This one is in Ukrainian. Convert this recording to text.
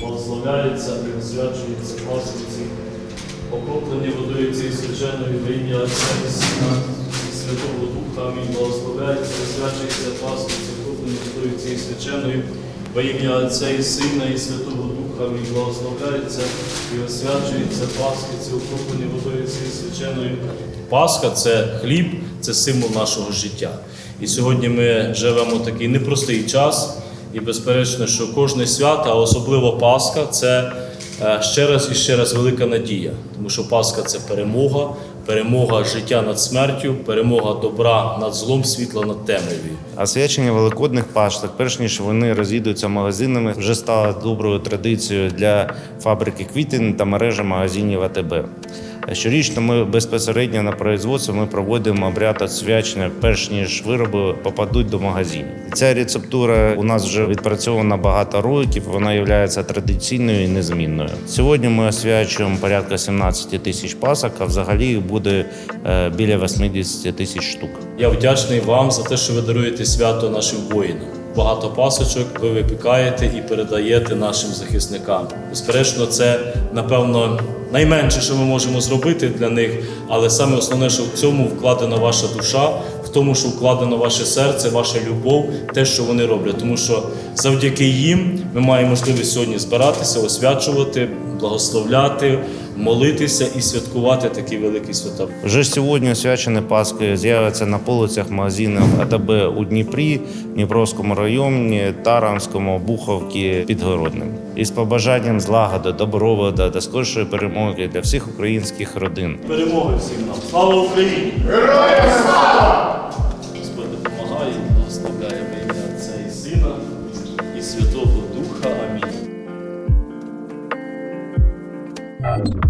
Благословляється і освячується пасхиці, окроплені водою цієї священної во ім'я Отця і Сина і Святого Духа. Амінь. Благословляється і освячується пасхиці, окроплені водою цієї священної во ім'я Отця і Сина і Святого Духа. Амінь. Благословляється і освячується пасхиці, окроплені водою цієї священної. Пасха це хліб, це символ нашого життя. І сьогодні ми живемо такий непростий час. І безперечно, що кожне свято, а особливо Пасха, це е, ще раз і ще раз велика надія. Тому що Пасха це перемога, перемога життя над смертю, перемога добра над злом, світла над темрявою. А свячення великодних пашток, перш ніж вони розійдуться магазинами, вже стало доброю традицією для фабрики квітин та мережі магазинів АТБ. Щорічно ми безпосередньо на производство ми проводимо обряд освячення, перш ніж вироби попадуть до магазинів. Ця рецептура у нас вже відпрацьована багато років. Вона є традиційною і незмінною. Сьогодні ми освячуємо порядка 17 тисяч пасок, а взагалі їх буде е, біля 80 тисяч штук. Я вдячний вам за те, що ви даруєте свято нашим воїнам. Багато пасочок ви випікаєте і передаєте нашим захисникам. Безперечно, це напевно найменше, що ми можемо зробити для них, але саме основне, що в цьому вкладена ваша душа, в тому, що вкладено ваше серце, ваша любов, те, що вони роблять. Тому що завдяки їм ми маємо можливість сьогодні збиратися, освячувати, благословляти, молитися і святкувати такі великі свята. Вже сьогодні освячені Пасхи з'являться на полицях магазинів АТБ у Дніпрі, Дніпровському районі, Таранському, Буховці, Підгородним. Із побажанням злагоди, добровода та скорішої перемоги мові для всіх українських родин. Перемоги всім нам! Слава Україні! Героям слава! Господь допомагає, благословляє ім'я Отця і Сина і Святого Духа. Амінь.